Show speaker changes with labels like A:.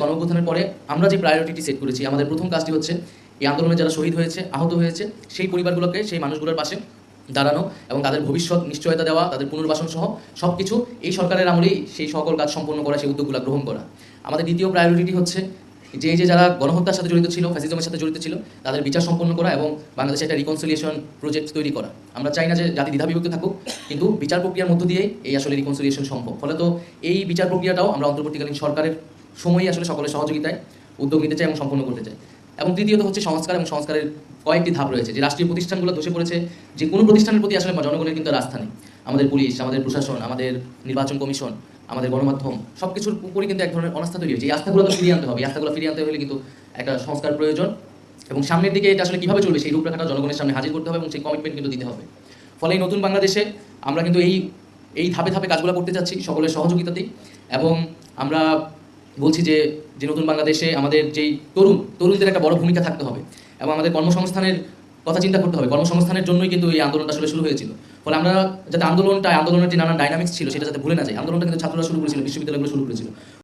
A: গণঅভ্যুত্থানের পরে আমরা যে প্রায়োরিটি সেট করেছি, আমাদের প্রথম কাজটি হচ্ছে এই আন্দোলনে যারা শহীদ হয়েছে, আহত হয়েছে, সেই পরিবারগুলোকে, সেই মানুষগুলোর পাশে দাঁড়ানো এবং তাদের ভবিষ্যৎ নিশ্চয়তা দেওয়া, তাদের পুনর্বাসন সহ সব কিছু এই সরকারের আমলেই সেই সকল কাজ সম্পন্ন করা, সেই উদ্যোগগুলো গ্রহণ করা। আমাদের দ্বিতীয় প্রায়োরিটি হচ্ছে যে যে যারা গণহত্যার সাথে জড়িত ছিল ফ্যাসিজমের সাথে জড়িত ছিল, তাদের বিচার সম্পন্ন করা এবং বাংলাদেশে একটা রিকনসিলিয়েশন প্রজেক্ট তৈরি করা। আমরা চাই না যে জাতি দ্বিধাবিভক্ত থাকুক, কিন্তু বিচার প্রক্রিয়ার মধ্য দিয়ে এই আসলে রিকনসিলিয়েশন সম্ভব। ফলে তো এই বিচার প্রক্রিয়াটাও আমরা অন্তর্বর্তীকালীন সরকারের সময়ই আসলে সকলের সহযোগিতায় উদ্যোগ নিতে চাই এবং সম্পন্ন করতে চাই এবং তৃতীয়ত হচ্ছে সংস্কার এবং সংস্কারের কয়েকটি ধাপ রয়েছে। যে রাষ্ট্রীয় প্রতিষ্ঠানগুলো ধসে পড়েছে, যে কোনো প্রতিষ্ঠানের প্রতি আসলে জনগণের কিন্তু রাস্তা নেই। আমাদের পুলিশ, আমাদের প্রশাসন, আমাদের নির্বাচন কমিশন, আমাদের গণমাধ্যম সব কিছুর উপরই কিন্তু এক ধরনের অনাস্থা তৈরি হয়েছে। এই আস্থাগুলো তো ফিরিয়ে আনতে হবে। এই আস্থাগুলো ফিরিয়ে আনতে হলে কিন্তু একটা সংস্কার প্রয়োজন। এবং সামনের দিকে এটা আসলে কীভাবে চলবে সেই রূপরেখাটা জনগণের সামনে হাজির করতে হবে এবং সেই কমিটমেন্ট কিন্তু দিতে হবে। ফলে এই নতুন বাংলাদেশে আমরা কিন্তু এই এই ধাপে ধাপে কাজগুলো করতে যাচ্ছি সকলের সহযোগিতাতেই। এবং আমরা বলছি যে যে নতুন বাংলাদেশে আমাদের যেই তরুণ, তরুণদের একটা বড় ভূমিকা থাকতে হবে এবং আমাদের কর্মসংস্থানের কথা চিন্তা করতে হবে। কর্মসংস্থানের জন্যই কিন্তু এই আন্দোলনটা আসলে শুরু হয়েছিল। ফলে আমরা যাতে আন্দোলনটা আন্দোলনের যে নানা ডাইনামিক্স ছিল, সেটা যাতে ভুলে না যায় আন্দোলনটা কিন্তু ছাত্ররা শুরু করেছিল, বিশ্ববিদ্যালয়গুলো শুরু করেছিল।